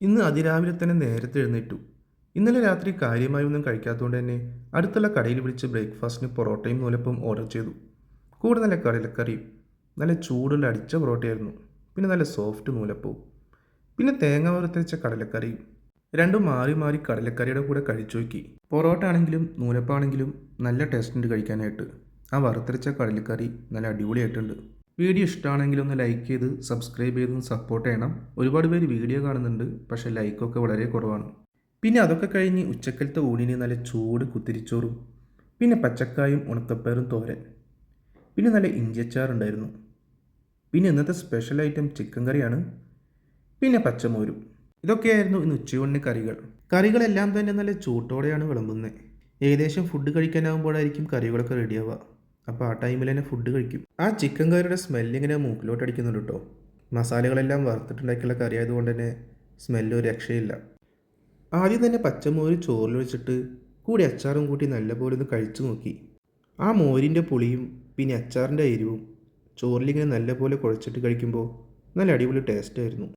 ഇന്ന് അതിരാവിലെ തന്നെ നേരത്തെ എഴുന്നേറ്റു. ഇന്നലെ രാത്രി കാര്യമായി ഒന്നും കഴിക്കാത്തതുകൊണ്ട് തന്നെ അടുത്തുള്ള കടയിൽ വിളിച്ച് ബ്രേക്ക്ഫാസ്റ്റിന് പൊറോട്ടയും നൂലപ്പം ഓർഡർ ചെയ്തു. കൂടെ നല്ല കടലക്കറിയും നല്ല ചൂടുള്ള അടിച്ച പൊറോട്ടയായിരുന്നു പിന്നെ നല്ല സോഫ്റ്റ് നൂലപ്പവും പിന്നെ തേങ്ങ വറുത്തരച്ച കടലക്കറിയും. രണ്ടും മാറി മാറി കടലക്കറിയുടെ കൂടെ കഴിച്ചു നോക്കി പൊറോട്ട ആണെങ്കിലും നൂലപ്പാണെങ്കിലും നല്ല ടേസ്റ്റ് ഉണ്ട് കഴിക്കാനായിട്ട്. ആ വറുത്തരച്ച കടലക്കറി നല്ല അടിപൊളിയായിട്ടുണ്ട്. വീഡിയോ ഇഷ്ടമാണെങ്കിൽ ഒന്ന് ലൈക്ക് ചെയ്ത് സബ്സ്ക്രൈബ് ചെയ്തും സപ്പോർട്ട് ചെയ്യണം. ഒരുപാട് പേര് വീഡിയോ കാണുന്നുണ്ട് പക്ഷേ ലൈക്കൊക്കെ വളരെ കുറവാണ്. പിന്നെ അതൊക്കെ കഴിഞ്ഞ് ഉച്ചക്കലത്തെ ഊണിന് നല്ല ചൂട് കുത്തിരിച്ചോറും പിന്നെ പച്ചക്കായും ഉണക്കപ്പയറും തോരൻ പിന്നെ നല്ല ഇഞ്ചിയച്ചാറുണ്ടായിരുന്നു പിന്നെ ഇന്നത്തെ സ്പെഷ്യൽ ഐറ്റം ചിക്കൻ കറിയാണ് പിന്നെ പച്ചമോരും. ഇതൊക്കെയായിരുന്നു ഇന്ന് ഉച്ചയൂണിന് കറികൾ. കറികളെല്ലാം തന്നെ നല്ല ചൂട്ടോടെയാണ് വിളമ്പുന്നത് ഏകദേശം ഫുഡ് കഴിക്കാനാകുമ്പോഴായിരിക്കും കറികളൊക്കെ റെഡിയാവുക അപ്പോൾ ആ ടൈമിൽ തന്നെ ഫുഡ് കഴിക്കും. ആ ചിക്കൻ കറിയുടെ സ്മെല്ലിങ്ങനെ മൂക്കിലോട്ട് അടിക്കുന്നുണ്ട് കേട്ടോ മസാലകളെല്ലാം വറുത്തിട്ടുണ്ടാക്കിയുള്ള കറി ആയതുകൊണ്ട് തന്നെ സ്മെല്ല് രക്ഷയില്ല. ആദ്യം തന്നെ പച്ചമോര് ചോറിൽ വെച്ചിട്ട് കൂടി അച്ചാറും കൂട്ടി നല്ലപോലെ ഒന്ന് കഴിച്ചു നോക്കി. ആ മോരിന്റെ പുളിയും പിന്നെ അച്ചാറിന്റെ എരിവും ചോറിലിങ്ങനെ നല്ലപോലെ കുഴച്ചിട്ട് കഴിക്കുമ്പോൾ നല്ല അടിപൊളി ടേസ്റ്റ് ആയിരുന്നു.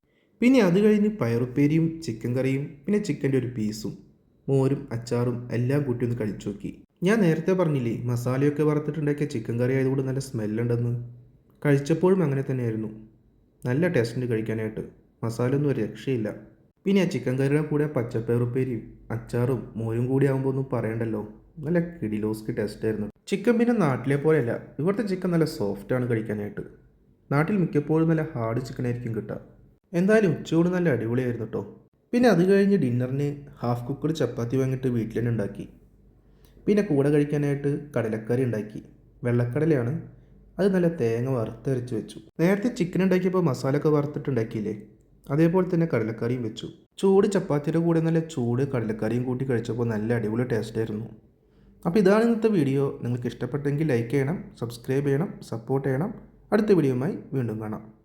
പിന്നെ അത് കഴിഞ്ഞ് പയറുപ്പേരിയും ചിക്കൻ കറിയും പിന്നെ ചിക്കന്റെ ഒരു പീസും മോരും അച്ചാറും എല്ലാം കൂട്ടി ഒന്ന് കഴിച്ചു നോക്കി. ഞാൻ നേരത്തെ പറഞ്ഞില്ലേ മസാലയൊക്കെ വറുത്തിട്ടുണ്ടാക്കിയ ചിക്കൻ കറി ആയതുകൊണ്ട് നല്ല സ്മെല്ലുണ്ടെന്ന് കഴിച്ചപ്പോഴും അങ്ങനെ തന്നെയായിരുന്നു. നല്ല ടേസ്റ്റുണ്ട് കഴിക്കാനായിട്ട്. മസാല ഒന്നും ഒരു രക്ഷയില്ല. പിന്നെ ആ ചിക്കൻ കറിയുടെ കൂടെ പച്ചപ്പയറുപ്പേരിയും അച്ചാറും മോരും കൂടി ആകുമ്പോൾ ഒന്നും പറയണ്ടല്ലോ. നല്ല കിടിലോസ്കി ടേസ്റ്റ് ആയിരുന്നു. ചിക്കൻ പിന്നെ നാട്ടിലെ പോലെയല്ല. ഇവിടുത്തെ ചിക്കൻ നല്ല സോഫ്റ്റാണ് കഴിക്കാനായിട്ട്. നാട്ടിൽ മിക്കപ്പോഴും നല്ല ഹാർഡ് ചിക്കൻ ആയിരിക്കും കിട്ടുക. എന്തായാലും ഉച്ചയോട് നല്ല അടിപൊളിയായിരുന്നു കേട്ടോ പിന്നെ അത് കഴിഞ്ഞ് ഡിന്നറിന് ഹാഫ് കുക്കഡ് ചപ്പാത്തി വാങ്ങിയിട്ട് വീട്ടിൽ തന്നെ ഉണ്ടാക്കി. പിന്നെ കൂടെ കഴിക്കാനായിട്ട് കടലക്കറി ഉണ്ടാക്കി. വെള്ളക്കടലയാണ്. അത് നല്ല തേങ്ങ വറുത്തരച്ച് വെച്ചു. നേരത്തെ ചിക്കൻ ഉണ്ടാക്കിയപ്പോൾ മസാല ഒക്കെ വറുത്തിട്ടുണ്ടാക്കിയില്ലേ? അതേപോലെ തന്നെ കടലക്കറിയും വെച്ചു. ചൂട് ചപ്പാത്തിയുടെ കൂടെ നല്ല ചൂട് കടലക്കറിയും കൂട്ടി കഴിച്ചപ്പോൾ നല്ല അടിപൊളി ടേസ്റ്റ് ആയിരുന്നു. അപ്പോൾ ഇതാണ് ഇന്നത്തെ വീഡിയോ നിങ്ങൾക്ക് ഇഷ്ടപ്പെട്ടെങ്കിൽ ലൈക്ക് ചെയ്യണം സബ്സ്ക്രൈബ് ചെയ്യണം സപ്പോർട്ട് ചെയ്യണം. അടുത്ത വീഡിയോയുമായി വീണ്ടും കാണാം.